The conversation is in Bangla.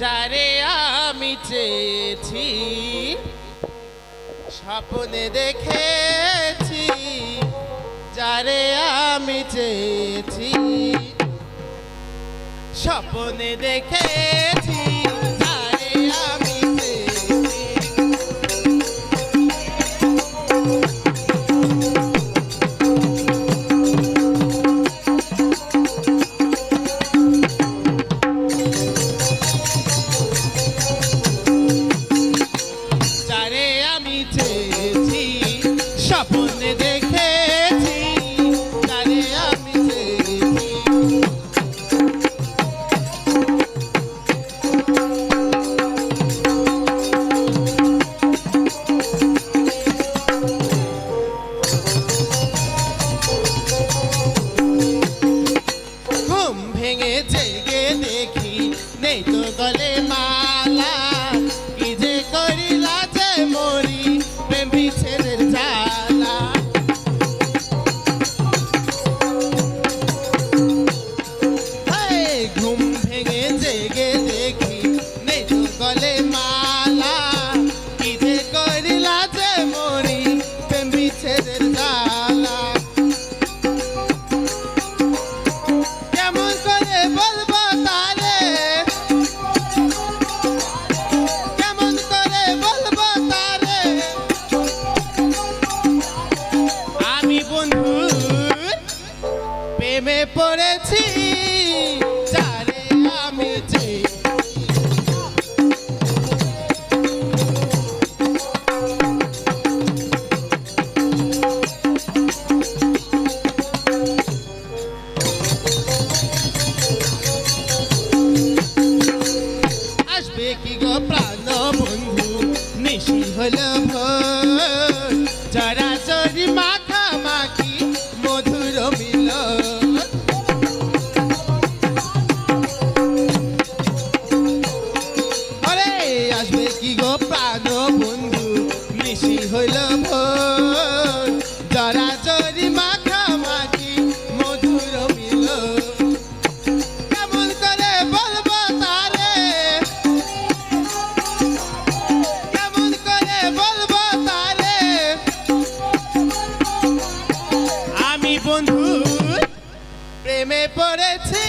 যারে আমি চেয়েছি স্বপ্নে দেখেছি যারে আমি চেয়েছি স্বপ্নে দেখেছি। ঘুম ভেঙে জেগে দেখি। নেই তো গলে মালা। কি যে করিলা যে মরি প্রেম প্রেমে পড়েছি যারে আমি চেয়েছি আসবে কি গো প্রাণ বন্ধু নিশি হল ভোর। কি গো প্রাণ বন্ধু? মিশি হইল ভোর। জরা জরি মাখা মাটি মধুর মিল। কেমন করে বলব তারে? কেমন করে বলব তারে? আমি বন্ধু, প্রেমে পড়েছি।